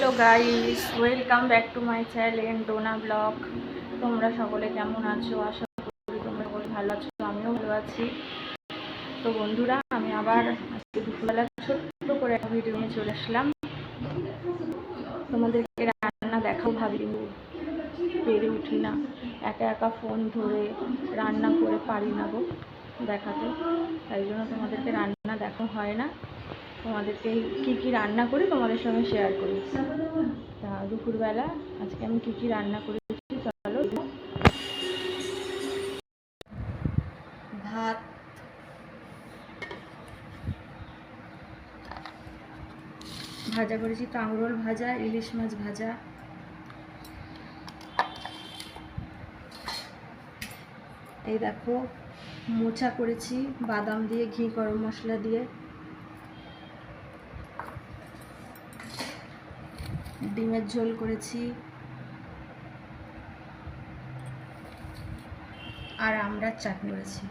Hello guys welcome back to my channel Dona vlog তোমরা সকলে কেমন আছো? আশা করি তোমরা সকলে ভালো আছো, আমিও ভালো আছি। তো বন্ধুরা, আমি আবার আজকে দুপুরবেলা ছোট্ট করে একটা ভিডিও নিয়ে চলে আসলাম। তোমাদেরকে রান্না দেখাও ভাবি পেরে উঠি না। একা একা ফোন ধরে রান্না করে পারি না গো দেখাতে। তাই জন্য তোমাদেরকে রান্না দেখা হয় না। তোমাদেরকে কি কি রান্না করি তোমাদের সঙ্গে শেয়ার করি। তা দুপুরবেলা আজকে আমি কি কি রান্না করেছি, চলো। ভাত। ভাজা করেছি কাঁকরোল ভাজা, ইলিশ মাছ ভাজা। এই দেখো, মোচা করেছি, বাদাম দিয়ে, ঘি, গরম মশলা দিয়ে। ডিমের ঝোল করেছি। আর আমরা চাট করেছি।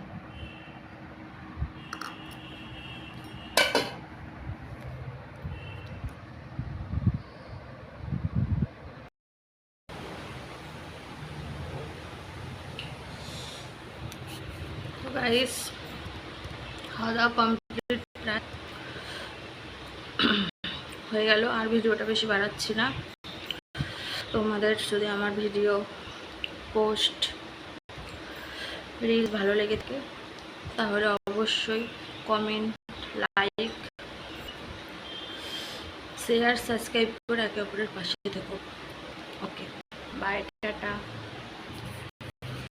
খাওয়া দাওয়া কমপ্লিট প্রায় হয়ে গেল, আর ভিডিওটা বেশি বাড়াচ্ছি না। তোমাদের যদি আমার ভিডিও পোস্ট রিল ভালো লেগে থাকে, তাহলে অবশ্যই কমেন্ট লাইক শেয়ার সাবস্ক্রাইব করে একে অপরের পাশে থেকো। Okay bye tata.